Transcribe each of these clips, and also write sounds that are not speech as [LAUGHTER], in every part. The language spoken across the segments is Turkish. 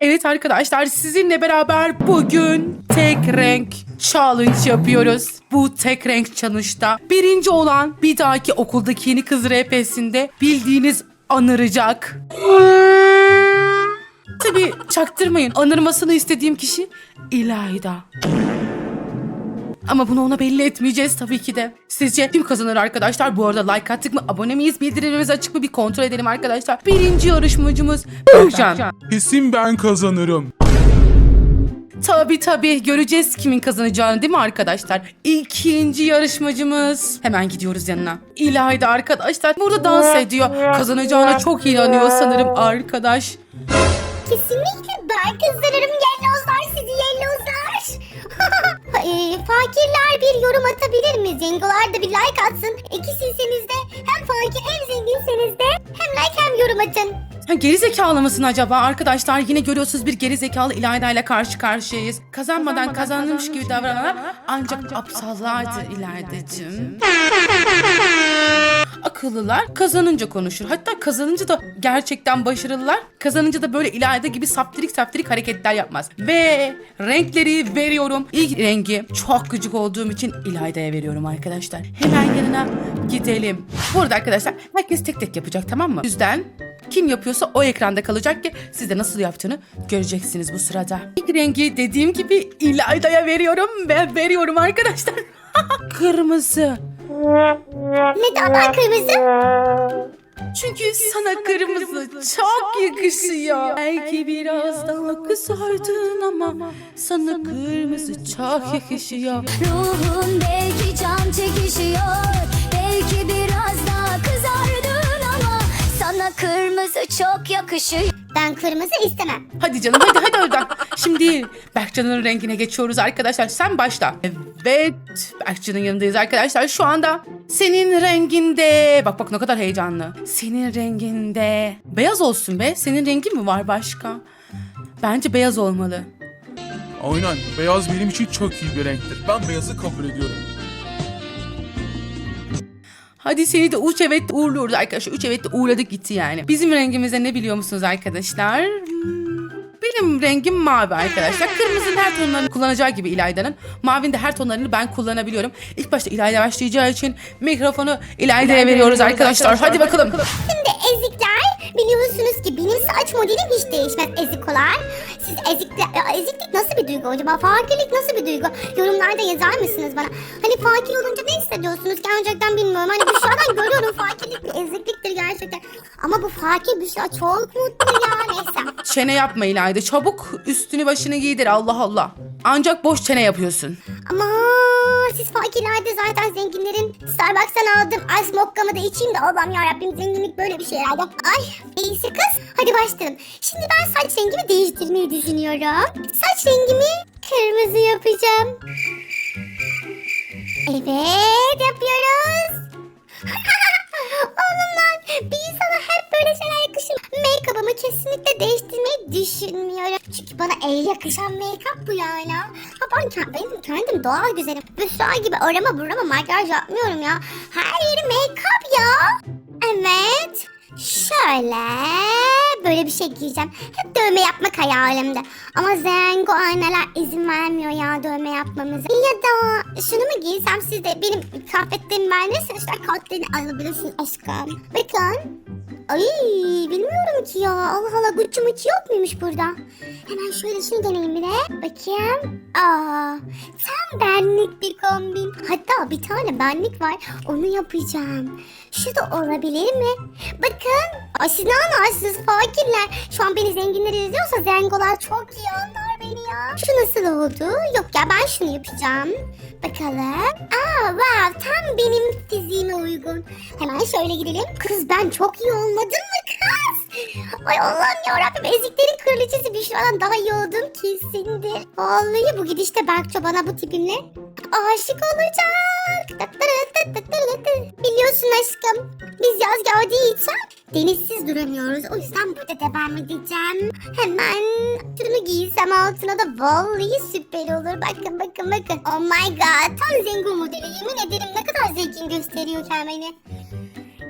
Evet arkadaşlar sizinle beraber bugün tek renk challenge yapıyoruz. Bu tek renk challenge'da birinci olan bir dahaki okuldaki yeni kız RP'sinde bildiğiniz anıracak. Tabi çaktırmayın anırmasını istediğim kişi İlayda. Ama bunu ona belli etmeyeceğiz tabii ki de. Sizce kim kazanır arkadaşlar? Bu arada like attık mı? Abone miyiz? Bildirimlerimiz açık mı? Bir kontrol edelim arkadaşlar. Birinci yarışmacımız Berkcan. Kesin ben kazanırım. Tabii tabii göreceğiz kimin kazanacağını değil mi arkadaşlar? İkinci yarışmacımız. Hemen gidiyoruz yanına. İlayda arkadaşlar burada dans ediyor. Kazanacağına çok inanıyor sanırım arkadaş. Kesinlikle ben kazanırım e, fakirler bir yorum atabilir mi? Zengolar da bir like atsın. İkisiyseniz de hem fakir hem zenginseniz de hem like hem yorum atın. Ha, geri zekalı mısın acaba arkadaşlar? Yine görüyorsunuz bir geri zekalı İlayda ile karşı karşıyayız. Kazanmadan kazanmış gibi davrananlar ancak aptallardır İlaydacığım. Akıllılar kazanınca konuşur. Hatta kazanınca da gerçekten başarılılar. Kazanınca da böyle İlayda gibi saptirik saptirik hareketler yapmaz. Ve renkleri veriyorum. İlk rengi çok gıcık olduğum için İlayda'ya veriyorum arkadaşlar. Hemen yanına gidelim. Bu arada arkadaşlar herkes tek tek yapacak tamam mı? Yüzden kim yapıyorsa o ekranda kalacak ki siz de nasıl yaptığını göreceksiniz bu sırada. İlk rengi dediğim gibi İlayda'ya veriyorum ve veriyorum arkadaşlar. [LAUGHS] Kırmızı. Neden ben kırmızı? Çünkü sana kırmızı çok yakışıyor. Belki biraz daha kısardın ama sana kırmızı çok yakışıyor. Ruhun belki can çekişiyor Belki biraz daha ama Sana kırmızı çok yakışıyor Ben kırmızı istemem. Hadi canım hadi hadi oradan. Şimdi Berkcan'ın rengine geçiyoruz arkadaşlar. Sen başla. Evet Berkcan'ın yanındayız arkadaşlar. Şu anda senin renginde. Bak bak ne kadar heyecanlı. Senin renginde. Beyaz olsun be. Senin rengin mi var başka? Bence beyaz olmalı. Aynen. Beyaz benim için çok iyi bir renktir. Ben beyazı kabul ediyorum. Hadi seni de uç evet uğurluyoruz arkadaşlar. Üç evet uğurladık gitti yani. Bizim rengimize ne biliyor musunuz arkadaşlar? Benim rengim mavi arkadaşlar. Kırmızının her tonlarını kullanacağı gibi İlayda'nın. Mavinin de her tonlarını ben kullanabiliyorum. İlk başta İlayda başlayacağı için mikrofonu İlayda'ya veriyoruz arkadaşlar. Hadi bakalım. Şimdi ezikler biliyorsunuz ki benim saç modelim hiç değişmez ezikolar. Siz ezikler, ya eziklik nasıl bir duygu acaba? Fakirlik nasıl bir duygu? Yorumlarda yazar mısınız bana? Hani fakir olunca ne hissediyorsunuz? Gerçekten bilmiyorum. Hani Büşra'dan görüyorum fakirlik bir ezikliktir gerçekten. Ama bu fakir Büşra çok mutlu ya neyse. Çene yapma İlayda. Çabuk üstünü başını giydir Allah Allah. Ancak boş çene yapıyorsun. Ama siz fakirlerde zaten zenginlerin Starbucks'tan aldım ice mokka'mı da içeyim de Allah'ım yarabbim zenginlik böyle bir şey herhalde. Ay iyisi kız. Hadi başlayalım. Şimdi ben saç rengimi değiştirmeyi düşünüyorum. Saç rengimi kırmızı yapacağım. Evet yapıyoruz. [LAUGHS] Oğlum lan bir insana hep böyle şeyler yakışır. Make-up'ımı kesinlikle değiştirmeyi düşünmüyorum. Çünkü bana el yakışan make-up bu yani. Ha ben kendim, kendim doğal güzelim. Büşra gibi arama burama makyaj yapmıyorum ya. Her yeri make-up ya. Evet. Şöyle böyle bir şey giyeceğim. Hep dövme yapmak hayalimde. Ama zengo anneler izin vermiyor ya dövme yapmamıza. Ya da şunu mu giysem siz de benim kıyafetlerimi beğenirseniz işte kartlarını alabilirsiniz aşkım. Bakın. Ay bilmiyorum ki ya. Allah Allah Gucci mucci yok muymuş burada? Hemen şöyle şunu deneyeyim bir de. Bakayım. Aa, tam benlik bir kombin. Hatta bir tane benlik var. Onu yapacağım. Şu da olabilir mi? Bakın. Ay siz ne anlarsınız fakirler? Şu an beni zenginler izliyorsa zengolar çok iyi anlar beni ya. Şu nasıl oldu? Yok ya ben şunu yapacağım. Bakalım. Aa wow tam benim fiziğime uygun. Hemen şöyle gidelim. Kız ben çok iyi olmadım mı kız? Ay Allah'ım yarabbim eziklerin kraliçesi Büşra'dan daha iyi oldum kesindir. Vallahi bu gidişte Berkçe bana bu tipimle aşık olacak. Biliyorsun aşkım biz yaz geldiği için denizsiz duramıyoruz. O yüzden burada devam edeceğim. Hemen şunu giysem altına da vallahi süper olur. Bakın bakın bakın. Oh my god tam zengo modeli yemin ederim ne kadar zengin gösteriyor kendini.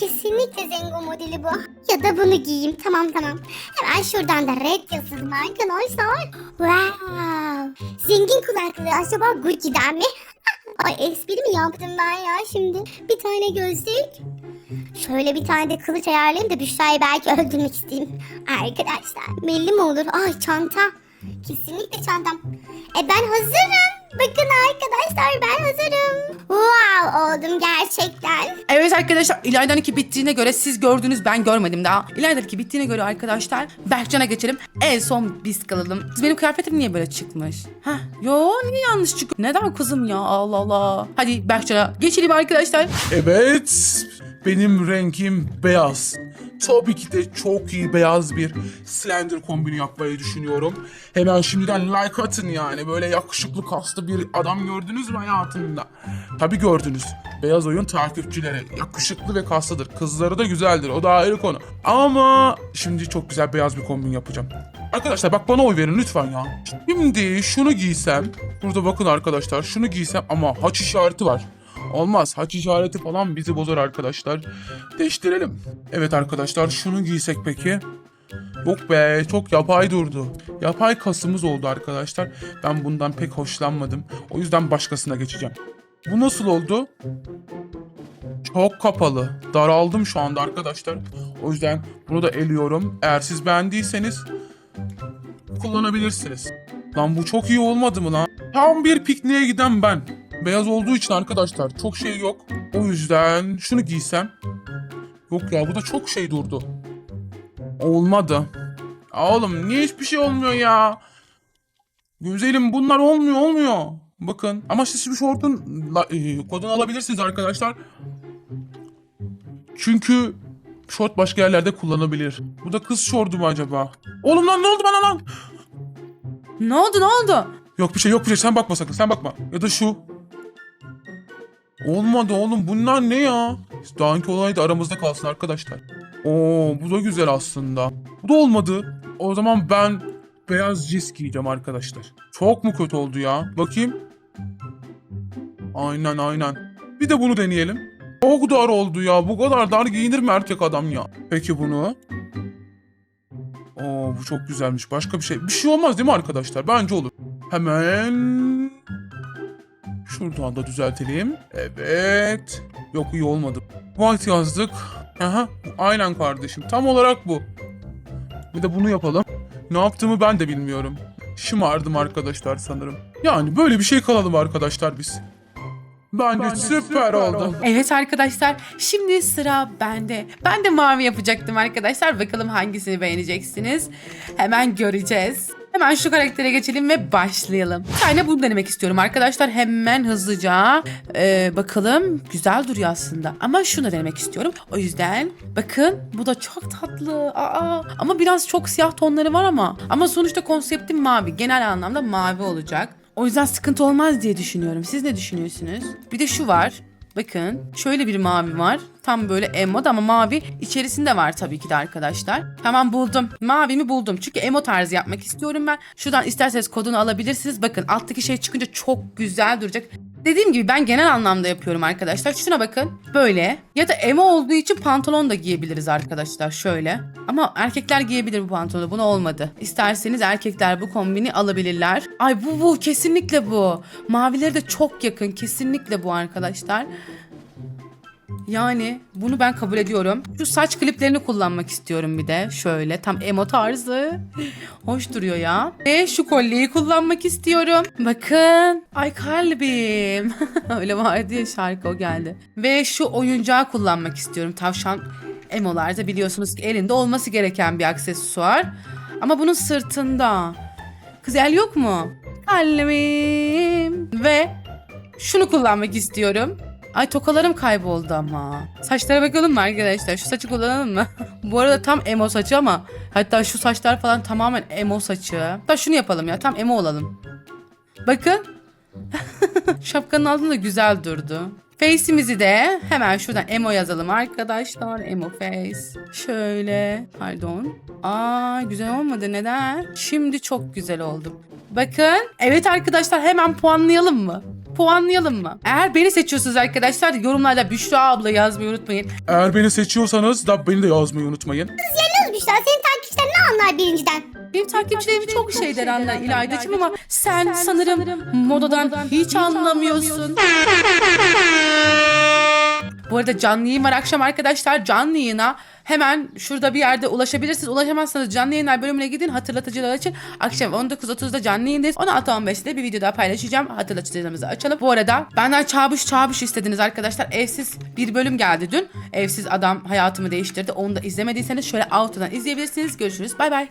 Kesinlikle Zengo modeli bu. Ya da bunu giyeyim. Tamam tamam. Hemen şuradan da red yazalım arkadaşlar. Wow. Zengin kulaklığı acaba Gucci'den mi? Ay espri mi yaptım ben ya şimdi? Bir tane gözlük. Şöyle bir tane de kılıç ayarlayayım da Büşra'yı belki öldürmek isteyeyim. Arkadaşlar belli mi olur? Ay çanta. Kesinlikle çantam. E ben hazırım. Bakın arkadaşlar ben hazırım. Wow oldum gerçekten. Evet arkadaşlar İlayda'nın iki bittiğine göre siz gördünüz ben görmedim daha. İlayda'nın iki bittiğine göre arkadaşlar Berkcan'a geçelim. En son biz kalalım. Benim kıyafetim niye böyle çıkmış? Hah yo niye yanlış çıkıyor? Neden kızım ya Allah Allah. Hadi Berkcan'a geçelim arkadaşlar. Evet, benim rengim beyaz. Tabii ki de çok iyi beyaz bir Slender kombini yapmayı düşünüyorum. Hemen şimdiden like atın yani. Böyle yakışıklı kaslı bir adam gördünüz mü hayatında? Tabii gördünüz. Beyaz oyun takipçileri yakışıklı ve kaslıdır. Kızları da güzeldir. O da ayrı konu. Ama şimdi çok güzel beyaz bir kombin yapacağım. Arkadaşlar bak bana oy verin lütfen ya. Şimdi şunu giysem. Burada bakın arkadaşlar şunu giysem ama haç işareti var. Olmaz. Haç işareti falan bizi bozar arkadaşlar. Değiştirelim. Evet arkadaşlar şunu giysek peki. Yok be çok yapay durdu. Yapay kasımız oldu arkadaşlar. Ben bundan pek hoşlanmadım. O yüzden başkasına geçeceğim. Bu nasıl oldu? Çok kapalı. Daraldım şu anda arkadaşlar. O yüzden bunu da eliyorum. Eğer siz beğendiyseniz kullanabilirsiniz. Lan bu çok iyi olmadı mı lan? Tam bir pikniğe giden ben. Beyaz olduğu için arkadaşlar çok şey yok. O yüzden şunu giysem. Yok ya bu da çok şey durdu. Olmadı. Oğlum niye hiçbir şey olmuyor ya? Güzelim bunlar olmuyor olmuyor. Bakın ama siz şu şortun e, kodunu alabilirsiniz arkadaşlar. Çünkü şort başka yerlerde kullanabilir. Bu da kız şortu mu acaba? Oğlum lan ne oldu bana lan? Ne oldu ne oldu? Yok bir şey yok bir şey sen bakma sakın sen bakma. Ya da şu. Olmadı oğlum bunlar ne ya? Dağınki olay da aramızda kalsın arkadaşlar. Oo bu da güzel aslında. Bu da olmadı. O zaman ben beyaz cins giyeceğim arkadaşlar. Çok mu kötü oldu ya? Bakayım. Aynen aynen. Bir de bunu deneyelim. Çok dar oldu ya. Bu kadar dar giyinir mi erkek adam ya? Peki bunu. Oo bu çok güzelmiş. Başka bir şey. Bir şey olmaz değil mi arkadaşlar? Bence olur. Hemen şuradan da düzeltelim. Evet. Yok iyi olmadı. White yazdık. Aha, aynen kardeşim. Tam olarak bu. Bir de bunu yapalım. Ne yaptığımı ben de bilmiyorum. Şımardım arkadaşlar sanırım. Yani böyle bir şey kalalım arkadaşlar biz. Bence, süper, oldu. Evet arkadaşlar şimdi sıra bende. Ben de mavi yapacaktım arkadaşlar. Bakalım hangisini beğeneceksiniz. Hemen göreceğiz. Hemen şu karaktere geçelim ve başlayalım. Bir tane bunu denemek istiyorum arkadaşlar. Hemen hızlıca. Ee, bakalım güzel duruyor aslında. Ama şunu denemek istiyorum. O yüzden bakın bu da çok tatlı. Aa, ama biraz çok siyah tonları var ama. Ama sonuçta konseptim mavi. Genel anlamda mavi olacak. O yüzden sıkıntı olmaz diye düşünüyorum. Siz ne düşünüyorsunuz? Bir de şu var. Bakın şöyle bir mavi var. Tam böyle emot ama mavi içerisinde var tabii ki de arkadaşlar. Tamam buldum. Mavimi buldum. Çünkü emo tarzı yapmak istiyorum ben. Şuradan isterseniz kodunu alabilirsiniz. Bakın alttaki şey çıkınca çok güzel duracak. Dediğim gibi ben genel anlamda yapıyorum arkadaşlar. Şuna bakın. Böyle. Ya da emo olduğu için pantolon da giyebiliriz arkadaşlar. Şöyle. Ama erkekler giyebilir bu pantolonu. Buna olmadı. İsterseniz erkekler bu kombini alabilirler. Ay bu bu. Kesinlikle bu. Mavileri de çok yakın. Kesinlikle bu arkadaşlar. Yani bunu ben kabul ediyorum. Şu saç kliplerini kullanmak istiyorum bir de. Şöyle tam emo tarzı. Hoş duruyor ya. Ve şu kolyeyi kullanmak istiyorum. Bakın. Ay kalbim. [LAUGHS] Öyle vardı ya şarkı o geldi. Ve şu oyuncağı kullanmak istiyorum. Tavşan emolarda biliyorsunuz ki elinde olması gereken bir aksesuar. Ama bunun sırtında. Kız el yok mu? Kalbim. Ve şunu kullanmak istiyorum. Ay tokalarım kayboldu ama. Saçlara bakalım mı arkadaşlar? Şu saçı kullanalım mı? [LAUGHS] Bu arada tam emo saçı ama hatta şu saçlar falan tamamen emo saçı. Hatta şunu yapalım ya tam emo olalım. Bakın. [LAUGHS] Şapkanın altında güzel durdu. Face'imizi de hemen şuradan emo yazalım arkadaşlar. Emo face. Şöyle. Pardon. Aa güzel olmadı neden? Şimdi çok güzel oldu. Bakın. Evet arkadaşlar hemen puanlayalım mı? Puanlayalım mı? Eğer beni seçiyorsunuz arkadaşlar yorumlarda Büşra abla yazmayı unutmayın. Eğer beni seçiyorsanız da beni de yazmayı unutmayın. Yalnız Büşra senin takipçilerin ne anlar birinciden? Benim takipçilerim çok şeyler anlar İlaydacığım ama sen sanırım modadan hiç anlamıyorsun. [LAUGHS] Bu arada canlı yayın var akşam arkadaşlar. Canlı yayına hemen şurada bir yerde ulaşabilirsiniz. Ulaşamazsanız canlı yayınlar bölümüne gidin hatırlatıcılar için. Akşam 19.30'da canlı yayındayız. 16.15'te bir video daha paylaşacağım. Hatırlatıcılarımızı açalım. Bu arada benden çabuş çabuş istediniz arkadaşlar. Evsiz bir bölüm geldi dün. Evsiz adam hayatımı değiştirdi. Onu da izlemediyseniz şöyle altından izleyebilirsiniz. Görüşürüz. Bay bay.